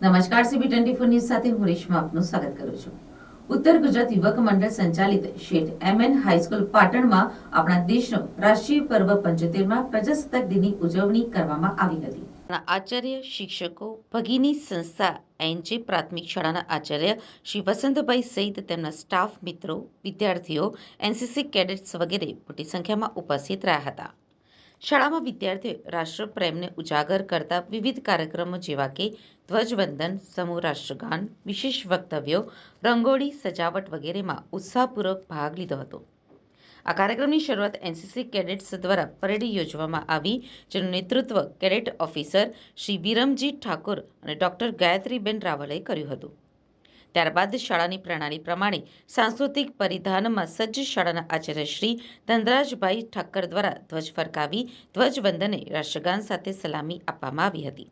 નમસ્કાર CB twenty four news સાથે હું રેશમા આપનું સ્વાગત કરું છું. ઉત્તર ગુજરાત યુવક મંડળ સંચાલિત શેઠ એમ એન હાઈસ્કૂલ પાટણમાં આપણા દેશનો રાષ્ટ્રીય પર્વ પંચોતેરમાં પ્રજાસત્તાક દિનની ઉજવણી કરવામાં આવી હતી. આચાર્ય શિક્ષકો ભગીની સંસ્થા એનજે પ્રાથમિક શાળાના આચાર્ય શ્રી વસંતભાઈ સહિત તેમના સ્ટાફ મિત્રો, વિદ્યાર્થીઓ, એનસીસી કેડેટ્સ વગેરે મોટી સંખ્યામાં ઉપસ્થિત રહ્યા હતા. શાળામાં વિદ્યાર્થીઓએ રાષ્ટ્રપ્રેમને ઉજાગર કરતા વિવિધ કાર્યક્રમો જેવા કે ધ્વજવંદન, સમૂહ રાષ્ટ્રગાન, વિશેષ વક્તવ્યો, રંગોળી, સજાવટ વગેરેમાં ઉત્સાહપૂર્વક ભાગ લીધો હતો. આ કાર્યક્રમની શરૂઆત એનસીસી કેડેટ્સ દ્વારા પરેડ યોજવામાં આવી, જેનું નેતૃત્વ કેડેટ ઓફિસર શ્રી વિરમજી ઠાકોર અને ડૉક્ટર ગાયત્રીબેન રાવલે કર્યું હતું. ત્યારબાદ શાળાની પ્રણાલી પ્રમાણે સાંસ્કૃતિક પરિધાનમાં સજ્જ શાળાના આચાર્ય શ્રી ધનરાજભાઈ ઠક્કર દ્વારા ધ્વજ ફરકાવી ધ્વજવંદને રાષ્ટ્રગાન સાથે સલામી આપવામાં આવી હતી.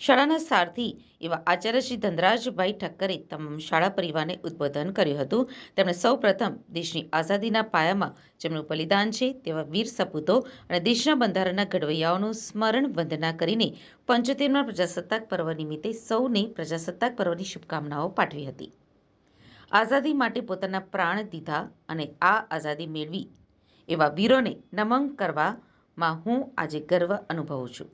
શાળાના સારથી એવા આચાર્ય શ્રી ધનરાજભાઈ ઠક્કરે તમામ શાળા પરિવારને ઉદ્બોધન કર્યું હતું. તેમણે સૌપ્રથમ દેશની આઝાદીના પાયામાં જેમનું બલિદાન છે તેવા વીર સપૂતો અને દેશના બંધારણના ઘડવૈયાઓનું સ્મરણ વંદના કરીને પંચોતેરમાં પ્રજાસત્તાક પર્વ નિમિત્તે સૌને પ્રજાસત્તાક પર્વની શુભકામનાઓ પાઠવી હતી. આઝાદી માટે પોતાના પ્રાણ દીધા અને આ આઝાદી મેળવી એવા વીરોને નમન કરવામાં હું આજે ગર્વ અનુભવું છું.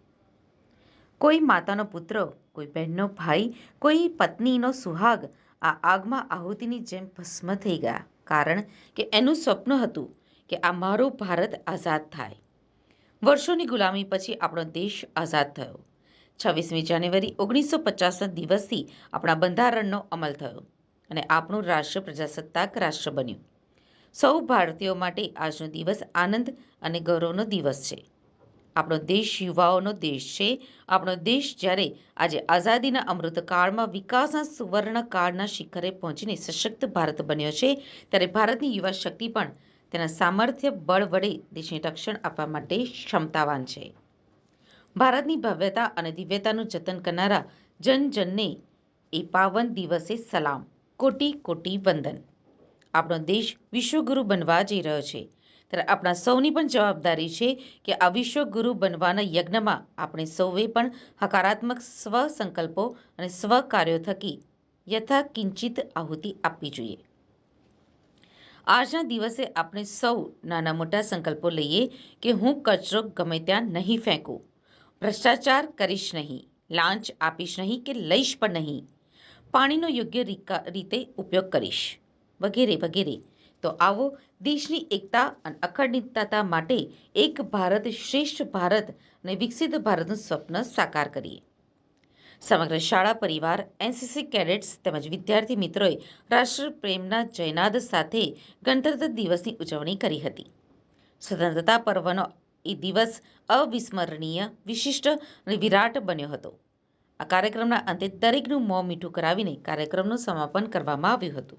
કોઈ માતાનો પુત્ર, કોઈ બહેનનો ભાઈ, કોઈ પત્નીનો સુહાગ આ આગમાં આહુતિની જેમ ભસ્મ થઈ ગયા. કારણ કે એનું સ્વપ્ન હતું કે આ મારો ભારત આઝાદ થાય. વર્ષોની ગુલામી પછી આપણો દેશ આઝાદ થયો. છવ્વીસમી જાન્યુઆરી ઓગણીસો પચાસના દિવસથી આપણા બંધારણનો અમલ થયો અને આપણું રાષ્ટ્ર પ્રજાસત્તાક રાષ્ટ્ર બન્યું. સૌ ભારતીયો માટે આજનો દિવસ આનંદ અને ગૌરવનો દિવસ છે. આપણો દેશ યુવાઓનો દેશ છે. આપણો દેશ જ્યારે આજે આઝાદીના અમૃતકાળમાં વિકાસના સુવર્ણકાળના શિખરે પહોંચીને સશક્ત ભારત બન્યો છે, ત્યારે ભારતની યુવા શક્તિ પણ તેના સામર્થ્ય બળ વડે દેશને રક્ષણ આપવા માટે ક્ષમતાવાન છે. ભારતની ભવ્યતા અને દિવ્યતાનું જતન કરનારા જન જનને એ પાવન દિવસે સલામ, કોટી કોટી વંદન. આપણો દેશ વિશ્વગુરુ બનવા જઈ રહ્યો છે. ત્યારે આપણા સૌની પણ જવાબદારી છે કે આ વિશ્વગુરુ બનવાના યજ્ઞમાં આપણે સૌએ પણ હકારાત્મક સ્વ સંકલ્પો અને સ્વ કાર્યો થકી યથા કિંચિત આહુતિ આપવી જોઈએ. આજના દિવસે આપણે સૌ નાના મોટા સંકલ્પો લઈએ કે હું કચરો ગમે ત્યાં નહીં ફેંકું, ભ્રષ્ટાચાર કરીશ નહીં, લાંચ આપીશ નહીં કે લઈશ પણ નહીં, પાણીનો યોગ્ય રીતે ઉપયોગ કરીશ, વગેરે વગેરે. તો આવો દેશની એકતા અને અખંડિતતા માટે એક ભારત શ્રેષ્ઠ ભારત અને વિકસિત ભારતનું સ્વપ્ન સાકાર કરીએ. સમગ્ર શાળા પરિવાર, એનસીસી કેડેટ્સ તેમજ વિદ્યાર્થી મિત્રોએ રાષ્ટ્રપ્રેમના જયનાદ સાથે ગણતંત્ર દિવસની ઉજવણી કરી હતી. સ્વતંત્રતા પર્વનો એ દિવસ અવિસ્મરણીય, વિશિષ્ટ અને વિરાટ બન્યો હતો. આ કાર્યક્રમના અંતે દરેકનું મોં મીઠું કરાવીને કાર્યક્રમનું સમાપન કરવામાં આવ્યું હતું.